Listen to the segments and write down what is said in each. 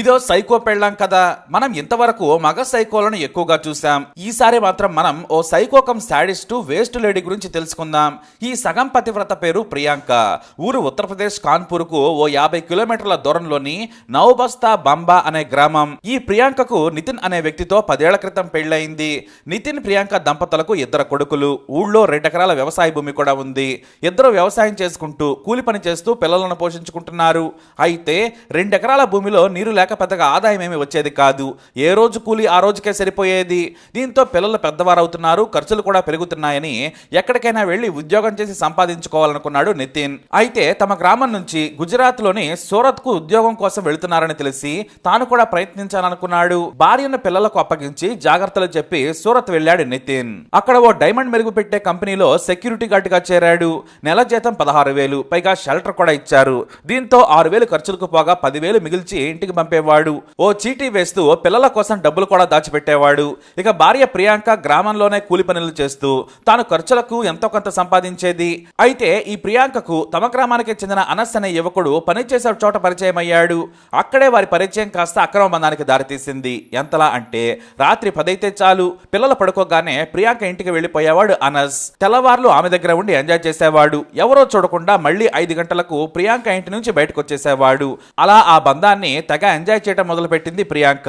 ఇదో సైకో పెళ్ళాం కదా. మనం ఇంతవరకు మగ సైకోలను ఎక్కువగా చూసాం ఈసారి మాత్రం మనం ఓ సైకోకం శాడిస్ట్ వేస్ట్ లేడీ గురించి తెలుసుకుందాం. ఈ సగం పతివ్రత పేరు ప్రియాంక. ఊరు ఉత్తరప్రదేశ్ కాన్పూర్కు ఓ యాభై కిలోమీటర్ల దూరంలోని నౌబస్తా బంబా అనే గ్రామం. ఈ ప్రియాంకకు నితిన్ అనే వ్యక్తితో పదేళ్ళ క్రితం పెళ్ళయింది. నితిన్ ప్రియాంక దంపతులకు ఇద్దరు కొడుకులు. ఊళ్ళో రెండెకరాల వ్యవసాయ భూమి కూడా ఉంది. ఇద్దరు వ్యవసాయం చేసుకుంటూ కూలి పని చేస్తూ పిల్లలను పోషించుకుంటున్నారు. అయితే రెండెకరాల భూమిలో నీరు లేక పెద్దగా ఆదాయం ఏమి వచ్చేది కాదు. ఏ రోజు కూలి ఆ రోజుకే సరిపోయేది. దీంతో పిల్లలు పెద్దవారు అవుతున్నారు ఖర్చులు కూడా పెరుగుతున్నాయని ఎక్కడికైనా వెళ్ళి ఉద్యోగం చేసి సంపాదించుకోవాలనుకున్నాడు నితిన్. అయితే తమ గ్రామం నుంచి గుజరాత్లోని సూరత్కు ఉద్యోగం కోసం వెళుతున్నారని తెలిసి తాను కూడా ప్రయత్నించాలనుకున్నాడు. భార్యను పిల్లలకు అప్పగించి జాగ్రత్తలు చెప్పి సూరత్ వెళ్ళాడు నితిన్. అక్కడ ఓ డైమండ్ మెరుగు పెట్టే కంపెనీలో సెక్యూరిటీ గార్డ్గా చేరాడు. నెల జీతం పదహారు వేలు పైగా షెల్టర్ కూడా ఇచ్చారు. దీంతో ఆరు వేలు ఖర్చులకు పోగా పదివేలు మిగిల్చి ఇంటికి పంపేవాడు ఓ చీటీ వేస్తూ పిల్లల కోసం డబ్బులు కూడా దాచిపెట్టేవాడు. ఇక భార్య ప్రియాంక గ్రామంలోనే కూలి పనులు చేస్తూ తాను ఖర్చులకు ఎంతో కొంత సంపాదించేది. అయితే ఈ ప్రియాంకకు తమ గ్రామానికి చెందిన అనస్ అనే యువకుడు పనిచేసే చోట పరిచయం అయ్యాడు. అక్కడే వారి పరిచయం కాస్త అక్రమ బంధానికి దారితీసింది. ఎంతలా అంటే రాత్రి పదైతే చాలు. పిల్లలు పడుకోగానే ప్రియాంక ఇంటికి వెళ్ళిపోయేవాడు అనస్. తెల్లవార్లు ఆమె దగ్గర ఉండి ఎంజాయ్ చేసేవాడు. ఎవరో చూడకుండా మళ్ళీ ఐదు గంటలకు ప్రియాంక ఇంటి నుంచి బయటకు వచ్చేసేవాడు. అలా ఆ బంధాన్ని తెగ ఎంజాయ్ చేయటం మొదలుపెట్టింది ప్రియాంక.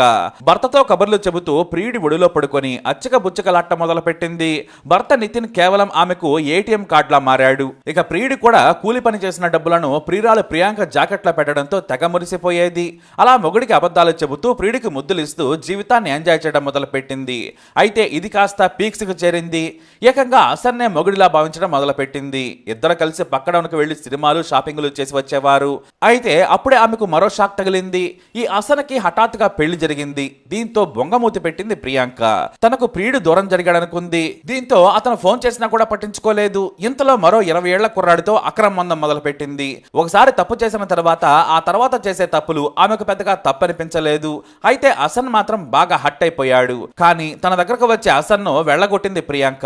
భర్తతో కబుర్లు చెబుతూ ప్రియుడి ఒడిలో పడుకొని అచ్చక బుచ్చకలాట మొదలుపెట్టింది. భర్త నితిన్ కేవలం ఆమెకు ఏటీఎం కార్డులా మారాడు. ఇక ప్రియుడి కూడా కూలి పని చేసిన డబ్బులను ప్రియురాలు ప్రియాంక జాకెట్లో పెట్టడంతో తెగ మురిసిపోయేది. అలా మొగుడికి అబద్ధాలు చెబుతూ ప్రియుడికి ముద్దులిస్తూ జీవితాన్ని ఎంజాయ్ చేయడం మొదలుపెట్టింది. అయితే ఇది కాస్త పీక్స్కు చేరింది. ఏకంగా అసన్నే మొగుడిలా భావించడం మొదలుపెట్టింది. ఇద్దరు కలిసి పక్కడవనికి వెళ్ళి సినిమాలు షాపింగ్లు చేసి వచ్చేవారు. అయితే అప్పుడే ఆమెకు మరో షాక్ తగిలింది. ఈ అసనకి హఠాత్తుగా పెళ్ళి జరిగింది. దీంతో బొంగమూతి పెట్టింది ప్రియాంక. తనకు ప్రియుడు దూరం జరిగాడనుకుంది. దీంతో అతను ఫోన్ చేసినా కూడా పట్టించుకోలేదు. ఇంతలో మరో ఇరవై ఏళ్ళ కుర్రాడితో అక్రమ మందం మొదలుపెట్టింది. ఒకసారి తప్పు చేసిన తర్వాత ఆ తర్వాత చేసే తప్పులు ఆమెకు పెద్దగా తప్పనిపించలేదు. అయితే అసన్ మాత్రం బాగా హట్ అయిపోయాడు. కానీ తన దగ్గరకు వచ్చే అసన్ను వెళ్ళగొట్టింది ప్రియాంక.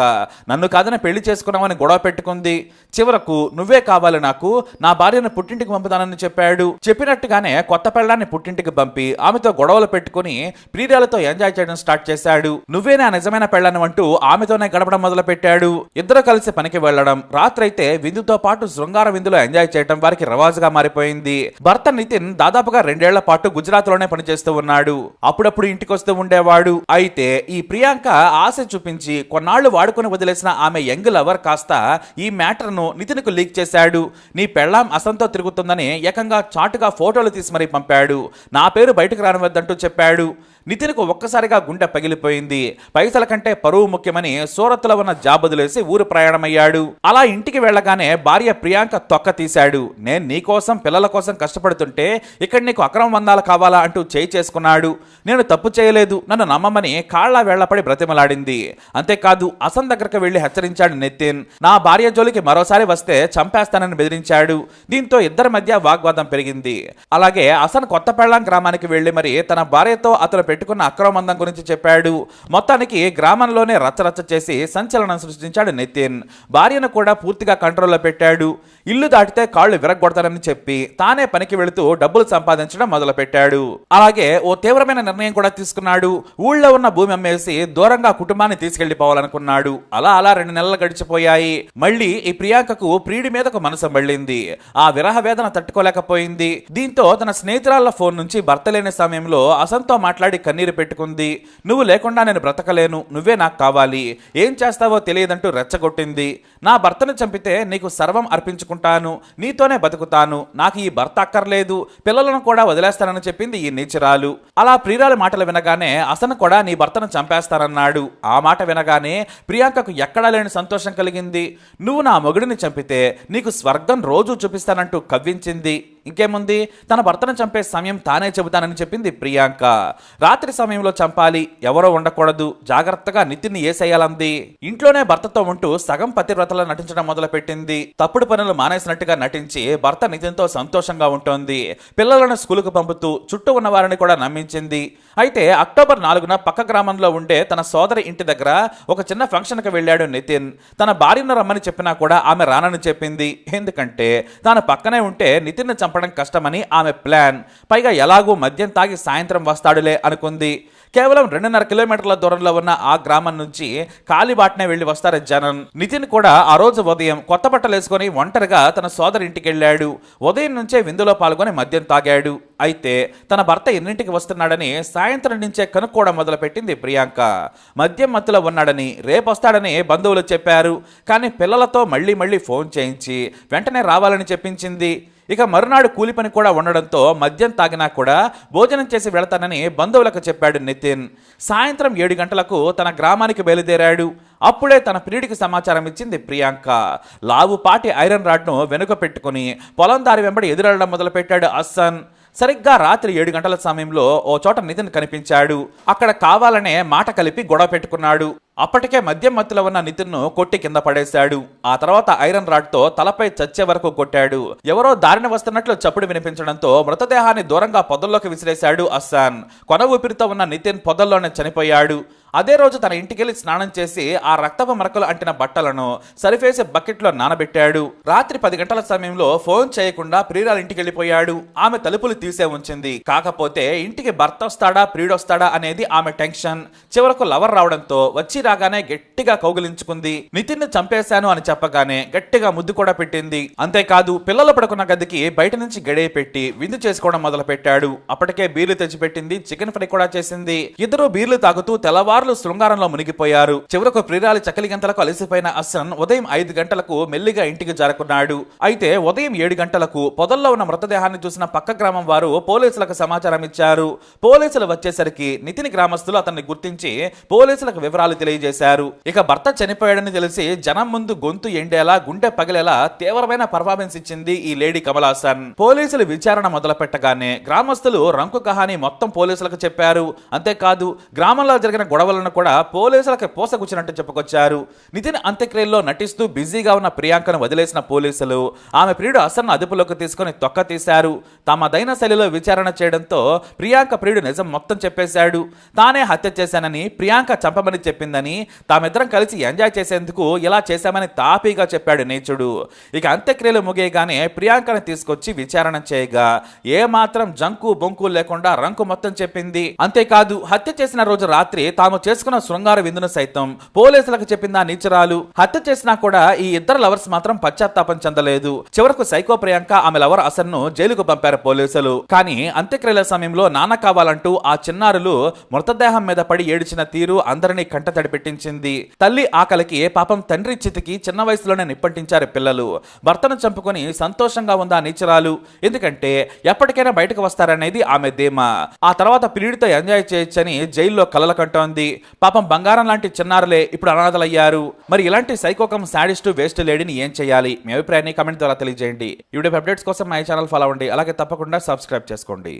నన్ను కాదని పెళ్ళి చేసుకున్నామని గొడవ పెట్టుకుంది. చివరకు నువ్వే కావాలి నాకు. నా భార్యను పుట్టింటికి పంపుతానని చెప్పాడు. చెప్పినట్టుగానే కొత్త పెళ్ళాన్ని పుట్టింటికి పంపి ఆమెతో గొడవలు పెట్టుకుని ప్రియురాలతో ఎంజాయ్ చేయడం స్టార్ట్ చేశాడు. నువ్వే నా నిజమైన పెళ్ళను అంటూ ఆమెతోనే గడపడం మొదలు పెట్టాడు ఇద్దరు కలిసి పనికి వెళ్ళడం రాత్రైతే విందుతో పాటు శృంగార విందులో ఎంజాయ్ చేయడం వారికి రవాజుగా మారిపోయింది. భర్త నితిన్ దాదాపుగా రెండేళ్ళ పాటు గుజరాత్లోనే పనిచేస్తూ ఉన్నాడు. అప్పుడప్పుడు ఇంటికి వస్తూ ఉండేవాడు. అయితే ఈ ప్రియాంక ఆశ చూపించి కొన్నాళ్ళు వాడుకొని వదిలేసిన ఆమె యంగ్ లవర్ కాస్త ఈ మ్యాటర్ను నితిన్కు లీక్ చేశాడు. నీ పెళ్ళాం అసంతో తిరుగుతుందని ఏకంగా చాటుగా ఫోటోలు తీసి మరీ పంపాడు. నా పేరు బయటకు రానివద్దంటూ చెప్పాడు. నితిన్కు ఒక్కసారిగా గుండె పగిలిపోయింది. పైసల కంటే పరువు ముఖ్యమని సూరత్లో ఉన్న జాబ్ వదిలేసి ఊరు ప్రయాణమయ్యాడు. అలా ఇంటికి వెళ్ళగానే భార్య ప్రియాంక తొక్క తీశాడు. నేను నీకోసం పిల్లల కోసం కష్టపడుతుంటే ఇక్కడ నీకు అక్రమ బంధాలు కావాలా? అంటూ చేయి చేసుకున్నాడు. నేను తప్పు చేయలేదు. నన్ను నమ్మమని కాళ్ళ వేళ్ళపడి బ్రతిమలాడింది. అంతేకాదు అసన్ దగ్గరకు వెళ్ళి హెచ్చరించాడు నితిన్. నా భార్య జోలికి మరోసారి వస్తే చంపేస్తానని బెదిరించాడు. దీంతో ఇద్దరి మధ్య వాగ్వాదం పెరిగింది. అలాగే అసన్ కొత్త పెళ్ళాం గ్రామానికి వెళ్ళి మరి తన భార్యతో అతను పెట్టుకున్న అక్రమందం గురించి చెప్పాడు. మొత్తానికి గ్రామంలోనే రచ్చరచ్చ చేసి సంచలనం సృష్టించాడు నితిన్. భార్యను కూడా పూర్తిగా కంట్రోల్లో పెట్టాడు. ఇల్లు దాటితే కాళ్ళు విరగొడతానని చెప్పి తానే పనికి వెళుతూ డబ్బులు సంపాదించడం మొదలుపెట్టాడు. అలాగే ఓ తీవ్రమైన నిర్ణయం కూడా తీసుకున్నాడు. ఊళ్ళో ఉన్న భూమి అమ్మేసి దూరంగా కుటుంబాన్ని తీసుకెళ్ళిపోవాలనుకున్నాడు అలా అలా రెండు నెలలు గడిచిపోయాయి. మళ్ళీ ఈ ప్రియాంకకు ప్రియుడి మీదకు మనసు మళ్ళింది. ఆ విరహ వేదన తట్టుకోలేకపోయింది. దీంతో తన స్నేహితురాళ్ళ ఫోన్ నుంచి భర్త లేని సమయంలో అసంతో మాట్లాడి కన్నీరు పెట్టుకుంది. నువ్వు లేకుండా నేను బ్రతకలేను. నువ్వే నాకు కావాలి. ఏం చేస్తావో తెలియదంటూ రెచ్చగొట్టింది. నా భర్తను చంపితే నీకు సర్వం అర్పించుకుంటాను. నీతోనే బతుకుతాను. నాకు ఈ భర్త అక్కర్లేదు. పిల్లలను కూడా వదిలేస్తానని చెప్పింది ఈ నీచురాలు. అలా ప్రియురాలి మాటలు వినగానే అసను కూడా నీ భర్తను చంపేస్తానన్నాడు. ఆ మాట వినగానే ప్రియాంకకు ఎక్కడా లేని సంతోషం కలిగింది. నువ్వు నా మొగుడిని చంపితే నీకు స్వర్గం రోజు చూపిస్తానంటూ కవ్వించింది. ఇంకేముంది? తన భర్తను చంపే సమయం తానే చెబుతానని చెప్పింది ప్రియాంక. రాత్రి సమయంలో చంపాలి ఎవరో ఉండకూడదు జాగ్రత్తగా నితిన్ ఏసేయాలంది. ఇంట్లోనే భర్తతో ఉంటూ సగం పతివ్రతలో నటించడం మొదలుపెట్టింది. తప్పుడు పనులు మానేసినట్టుగా నటించి భర్త నితిన్తో సంతోషంగా ఉంటోంది. పిల్లలను స్కూలుకు పంపుతూ చుట్టూ ఉన్న వారిని కూడా నమ్మించింది. అయితే అక్టోబర్ నాలుగున పక్క గ్రామంలో ఉండే తన సోదరి ఇంటి దగ్గర ఒక చిన్న ఫంక్షన్కి వెళ్ళాడు నితిన్. తన భార్యను రమ్మని చెప్పినా కూడా ఆమె రానని చెప్పింది. ఎందుకంటే తాను పక్కనే ఉంటే నితిన్ చంపడం కష్టమని ఆమె ప్లాన్. పైగా ఎలాగూ మద్యం తాగి సాయంత్రం వస్తాడులే అనుకుంది కేవలం రెండున్నర కిలోమీటర్ల దూరంలో ఉన్న ఆ గ్రామం నుంచి కాలిబాటనే వెళ్ళి వస్తారు జనం. నితిన్ కూడా ఆ రోజు ఉదయం కొత్త బట్టలు వేసుకొని ఒంటరిగా తన సోదరి ఇంటికి వెళ్ళాడు ఉదయం నుంచే విందులో పాల్గొని మద్యం తాగాడు. అయితే తన భర్త ఎన్నింటికి వస్తున్నాడని సాయంత్రం నుంచే కనుక్కోవడం మొదలుపెట్టింది ప్రియాంక. మద్యం మత్తులో ఉన్నాడని రేపు వస్తాడని బంధువులు చెప్పారు. కానీ పిల్లలతో మళ్ళీ మళ్ళీ ఫోన్ చేయించి వెంటనే రావాలని చెప్పించింది. ఇక మరునాడు కూలి పని కూడా ఉండడంతో మద్యం తాగినా కూడా భోజనం చేసి వెళతానని బంధువులకు చెప్పాడు నితిన్. సాయంత్రం ఏడు గంటలకు తన గ్రామానికి బయలుదేరాడు. అప్పుడే తన ప్రియుడికి సమాచారం ఇచ్చింది ప్రియాంక. లావుపాటి ఐరన్ రాడ్ను వెనుక పెట్టుకుని పొలం దారి వెంబడి ఎదురెళ్ళడం మొదలుపెట్టాడు అస్సన్. సరిగ్గా రాత్రి ఏడు గంటల సమయంలో ఓ చోట నితిన్ కనిపించాడు. అక్కడ కావాలనే మాట కలిపి గొడవ పెట్టుకున్నాడు. అప్పటికే మద్యం మత్తులో ఉన్న నితిన్ను కొట్టి కింద పడేశాడు. ఆ తర్వాత ఐరన్ రాడ్తో తలపై చచ్చే వరకు కొట్టాడు. ఎవరో దారిన వస్తున్నట్లు చప్పుడు వినిపించడంతో మృతదేహాన్ని దూరంగా పొదల్లోకి విసిరేశాడు అస్సాన్. కొన ఊపిరితో ఉన్న నితిన్ పొదల్లోనే చనిపోయాడు. అదే రోజు తన ఇంటికెళ్ళి స్నానం చేసి ఆ రక్తపు మరకలు అంటిన బట్టలను సరిఫేసే బకెట్లో నానబెట్టాడు. రాత్రి పది గంటల సమయంలో ఫోన్ చేయకుండా ప్రియురాల ఇంటికి వెళ్ళిపోయాడు ఆమె తలుపులు తీసే ఉంచింది. కాకపోతే ఇంటికి భర్త వస్తాడా ప్రియుడొస్తాడా అనేది ఆమె టెన్షన్. చివరకు లవర్ రావడంతో వచ్చి రాగానే గట్టిగా కౌగిలించుకుంది. నితిన్ చంపేశాను అని చెప్పగానే గట్టిగా ముద్దు కూడా పెట్టింది. అంతేకాదు పిల్లలు పడుకున్న గదికి బయట నుంచి గడియ పెట్టి విందు చేసుకోవడం మొదలు పెట్టాడు అప్పటికే బీర్లు తెచ్చిపెట్టింది చికెన్ ఫ్రై కూడా చేసింది. ఇద్దరు బీర్లు తాగుతూ తెల్లవారు తెల్లవారులు శృంగారంలో మునిగిపోయారు. చివరకు ప్రియురాలి చకలి గంటలకు అలసిపోయిన అసన్ ఉదయం ఐదు గంటలకు మెల్లిగా ఇంటికి జారుకున్నాడు. అయితే ఉదయం ఏడు గంటలకు పొదల్లో ఉన్న మృతదేహాన్ని చూసిన పక్క గ్రామం వారు పోలీసులకు సమాచారం ఇచ్చారు. పోలీసులు వచ్చేసరికి నితిన్ గ్రామస్తులు అతన్ని గుర్తించి పోలీసులకు వివరాలు తెలియజేశారు. ఇక భర్త చనిపోయాడని తెలిసి జనం ముందు గొంతు ఎండేలా గుండె పగిలేలా తీవ్రమైన పర్ఫార్మెన్స్ ఇచ్చింది ఈ లేడీ కమలాసన్ పోలీసులు విచారణ మొదలు పెట్టగానే గ్రామస్తులు రంకు కహాని మొత్తం పోలీసులకు చెప్పారు. అంతేకాదు గ్రామంలో జరిగిన గొడవ గొడవలను కూడా పోలీసులకు పోసగుచ్చినట్టు చెప్పుకొచ్చారు. నితిన్ అంత్యక్రియల్లో నటిస్తూ బిజీగా ఉన్న ప్రియాంకను వదిలేసిన పోలీసులు ఆమె ప్రియుడు అసన్ను అదుపులోకి తీసుకుని తొక్క తీశారు. తమదైన శైలిలో విచారణ చేయడంతో ప్రియాంక ప్రియుడు నిజం మొత్తం చెప్పేశాడు. తానే హత్య చేశానని ప్రియాంక చంపమని చెప్పిందని తామిద్దరం కలిసి ఎంజాయ్ చేసేందుకు ఇలా చేశామని తాపీగా చెప్పాడు నీచుడు. ఇక అంత్యక్రియలు ముగియగానే ప్రియాంకను తీసుకొచ్చి విచారణ చేయగా ఏ మాత్రం జంకు బొంకు లేకుండా రంకు మొత్తం చెప్పింది. అంతేకాదు హత్య చేసిన రోజు రాత్రి తాము చేసుకున్న శృంగార విందును సైతం పోలీసులకు చెప్పిందా నీచరాలు హత్య చేసినా కూడా ఈ ఇద్దరు లవర్స్ మాత్రం పశ్చాత్తాపం చెందలేదు. చివరకు సైకో ప్రియాంక ఆమె లవర్ అసన్ను జైలుకు పంపారు పోలీసులు. కానీ అంత్యక్రియల సమయంలో నాన్న కావాలంటూ ఆ చిన్నారులు మృతదేహం మీద పడి ఏడిచిన తీరు అందరినీ కంట తడిపెట్టించింది తల్లి ఆకలికి పాపం తండ్రి చితికి చిన్న వయసులోనే నిప్పంటించారు పిల్లలు. భర్తను చంపుకొని సంతోషంగా ఉందా నీచరాలు ఎందుకంటే ఎప్పటికైనా బయటకు వస్తారనేది ఆమె ధీమా. ఆ తర్వాత పిరిడితో ఎంజాయ్ చేయొచ్చని జైల్లో కలలు కంటోంది. పాపం బంగారం లాంటి చిన్నారులే ఇప్పుడు అనాథలయ్యారు. మరి ఇలాంటి సైకోకం సాడిస్ట్ వేస్ట్ లేడీని ఏం చేయాలి? మీ అభిప్రాయాన్ని కమెంట్ ద్వారా తెలియజేయండి. ఈ వీడియో అప్డేట్స్ కోసం మై ఛానల్ ఫాలో అవ్వండి. అలాగే తప్పకుండా సబ్స్క్రైబ్ చేసుకోండి.